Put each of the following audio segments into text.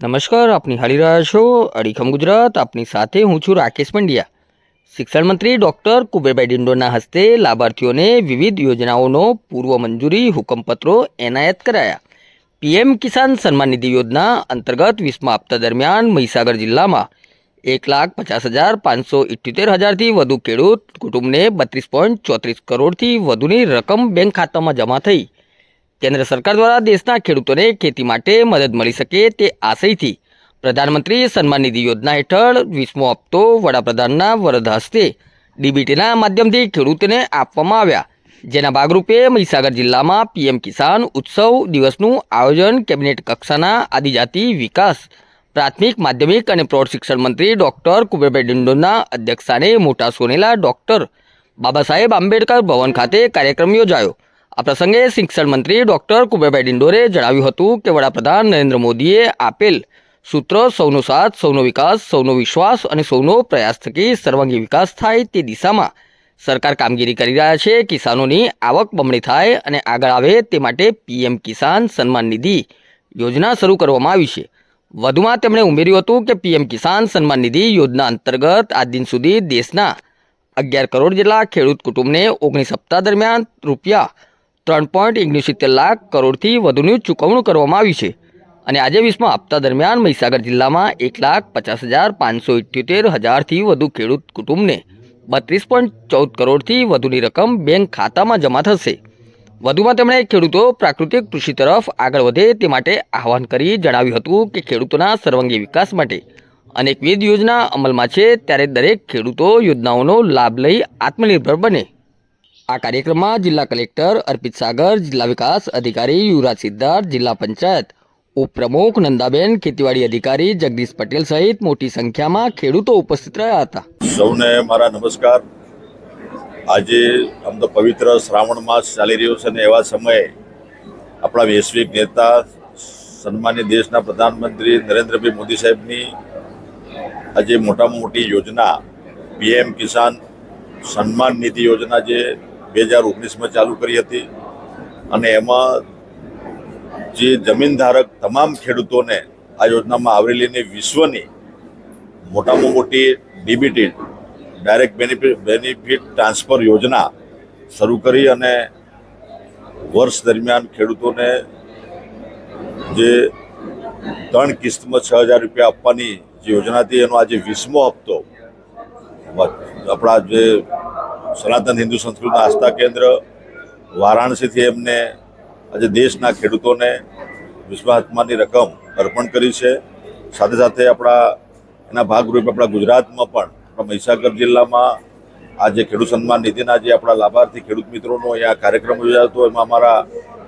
નમસ્કાર, આપની હાલી રહ્યા છો અડીખમ ગુજરાત. આપની સાથે હું છું રાકેશ પંડ્યા. શિક્ષણ મંત્રી ડૉક્ટર કુબેરભાઈ ડિંડોના હસ્તે લાભાર્થીઓને વિવિધ યોજનાઓનો પૂર્વ મંજૂરી હુકમપત્રો એનાયત કરાયા. પીએમ કિસાન સન્માન નિધિ યોજના અંતર્ગત વીસમા હપ્તા દરમિયાન મહીસાગર જિલ્લામાં એક લાખ પચાસ હજાર પાંચસો ઇઠ્યોતેર હજારથી વધુ ખેડૂત કુટુંબને બત્રીસ પોઈન્ટ ચોત્રીસ કરોડથી વધુની રકમ બેંક ખાતામાં જમા થઈ. કેન્દ્ર સરકાર દ્વારા દેશના ખેડૂતોને ખેતી માટે મદદ મળી શકે તે આશયથી પ્રધાનમંત્રી સન્માન નિધિ યોજના હેઠળ વીસમો હપ્તો વડાપ્રધાનના વરદ હસ્તે ડીબીટીના માધ્યમથી ખેડૂતોને આપવામાં આવ્યા. જેના ભાગરૂપે મહીસાગર જિલ્લામાં પીએમ કિસાન ઉત્સવ દિવસનું આયોજન કેબિનેટ કક્ષાના આદિજાતિ વિકાસ, પ્રાથમિક, માધ્યમિક અને પ્રૌઢ શિક્ષણ મંત્રી ડૉક્ટર કુબેરભાઈ ડિંડોના અધ્યક્ષસ્થાને મોટા સોનેલા ડૉક્ટર બાબા સાહેબ આંબેડકર ભવન ખાતે કાર્યક્રમ યોજાયો. આ પ્રસંગે શિક્ષણ મંત્રી ડૉક્ટર કુબેભાઈ ડિંડોરે જણાવ્યું હતું કે વડાપ્રધાન નરેન્દ્ર મોદીએ આપેલ સૂત્ર સૌનો સાથ, સૌનો વિકાસ, સૌનો વિશ્વાસ અને સૌનો પ્રયાસ થકી સર્વાંગી વિકાસ થાય તે દિશામાં સરકાર કામગીરી કરી રહ્યા છે. કિસાનોની આવક બમણી થાય અને આગળ આવે તે માટે પીએમ કિસાન સન્માન નિધિ યોજના શરૂ કરવામાં આવી છે. વધુમાં તેમણે ઉમેર્યું હતું કે પીએમ કિસાન સન્માન નિધિ યોજના અંતર્ગત આજ દિન સુધી દેશના અગિયાર કરોડ જેટલા ખેડૂત કુટુંબને ઓગણીસ સપ્તાહ દરમિયાન રૂપિયા ત્રણ પોઈન્ટ ઓગણસિત્તેર લાખ કરોડથી વધુની ચૂકવણું કરવામાં આવી છે. અને આજે વીસમા હપ્તા દરમિયાન મહીસાગર જિલ્લામાં એક લાખ પચાસ હજાર પાંચસો ઇઠ્યોતેર હજારથી વધુ ખેડૂત કુટુંબને બત્રીસ પોઈન્ટ ચૌદ કરોડથી વધુની રકમ બેંક ખાતામાં જમા થશે. વધુમાં તેમણે ખેડૂતો પ્રાકૃતિક કૃષિ તરફ આગળ વધે તે માટે આહવાન કરી જણાવ્યું હતું કે ખેડૂતોના સર્વાંગી વિકાસ માટે અનેકવિધ યોજના અમલમાં છે, ત્યારે દરેક ખેડૂતો યોજનાઓનો લાભ લઈ આત્મનિર્ભર બને. આ કાર્યક્રમમાં જિલ્લા કલેક્ટર અર્પિત સાગર, જિલ્લા વિકાસ અધિકારી યુવરાજ સિદ્ધાર્થ, જિલ્લા પંચાયત ઉપપ્રમુખ નંદાબેન, ખેતીવાડી અધિકારી જગદીશ પટેલ સહિત મોટી સંખ્યામાં ખેડૂતો ઉપસ્થિત રહ્યા હતા. સૌને મારા નમસ્કાર. આજે આમ તો પવિત્ર શ્રાવણ માસ ચાલી રહ્યો છે ને એવા સમયે આપણા વૈશ્વિક નેતા સન્માનિત દેશના પ્રધાનમંત્રી નરેન્દ્રભાઈ મોદી સાહેબની આજે મોટામાં મોટી યોજના, પીએમ કિસાન સન્માન નિધિ યોજના જે બે હજાર ઓગણીસમાં ચાલુ કરી હતી. અને એમાં જે જમીનધારક તમામ ખેડૂતોને આ યોજનામાં આવરેલીની વિશ્વની મોટામાં મોટી DBT, direct benefit benefit transfer યોજના શરૂ કરી અને વર્ષ દરમિયાન ખેડૂતોને જે ત્રણ કિસ્તમાં છ હજાર રૂપિયા આપવાની જે યોજના હતી, એનો આજે વીસમો હપ્તો. આપણા જે સનાતન હિન્દુ સંસ્કૃત આસ્થા કેન્દ્ર વારાણસીથી એમને આજે દેશના ખેડૂતોને વિશ્વાત્માની રકમ અર્પણ કરી છે. સાથે સાથે આપણા એના ભાગરૂપે આપણા ગુજરાતમાં પણ આપણા મહીસાગર જિલ્લામાં આ જે ખેડૂત સન્માન નિધિના જે આપણા લાભાર્થી ખેડૂત મિત્રોનો અહીંયા કાર્યક્રમ યોજાતો એમાં અમારા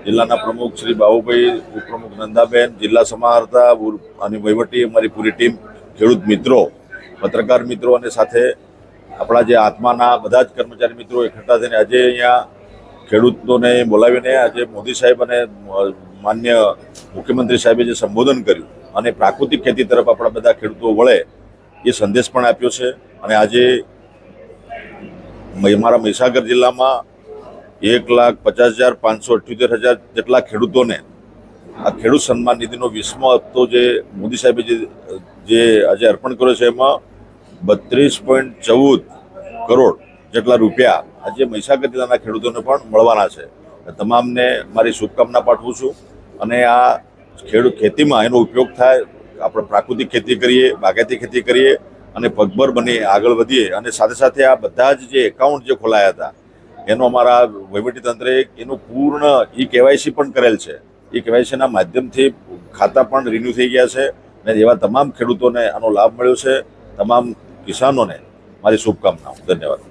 જિલ્લાના પ્રમુખ શ્રી બાબુભાઈ, ઉપપ્રમુખ નંદાબેન, જિલ્લા સમાહર્તા અને વહીવટી અમારી પૂરી ટીમ ખેડૂત મિત્રો, પત્રકાર મિત્રો અને સાથે આપણા જે આત્માના બધા જ કર્મચારી મિત્રો એકઠા થઈને આજે અહીંયા ખેડૂતોને બોલાવીને આજે મોદી સાહેબ અને માન્ય મુખ્યમંત્રી સાહેબે જે સંબોધન કર્યું અને પ્રાકૃતિક ખેતી તરફ આપણા બધા ખેડૂતો વળે એ સંદેશ પણ આપ્યો છે. અને આજે અમારા મહીસાગર જિલ્લામાં એક લાખ પચાસ હજાર પાંચસો અઠ્યોતેર હજાર જેટલા ખેડૂતોને આ ખેડૂત સન્માન નિધિનો વીસમો હપ્તો જે મોદી સાહેબે જે જે આજે અર્પણ કર્યો છે એમાં બત્રીસ પોઈન્ટ ચૌદ કરોડ જેટલા રૂપિયા આજે મહીસાગર જિલ્લાના ખેડૂતોને પણ મળવાના છે. તમામને મારી શુભકામના પાઠવું છું અને આ ખેડૂત ખેતીમાં એનો ઉપયોગ થાય, આપણે પ્રાકૃતિક ખેતી કરીએ, બાગાયતી ખેતી કરીએ અને પગભર બની આગળ વધીએ અને સાથે સાથે આ બધા જ જે એકાઉન્ટ જે ખોલાયા હતા, એનો અમારા વહીવટીતંત્રે એનું પૂર્ણ ઈ કેવાયસી પણ કરેલ છે. એ કેવાયસીના માધ્યમથી ખાતા પણ રિન્યૂ થઈ ગયા છે અને એવા તમામ ખેડૂતોને આનો લાભ મળ્યો છે. તમામ કિસાનોને મારી શુભકામનાઓ. ધન્યવાદ.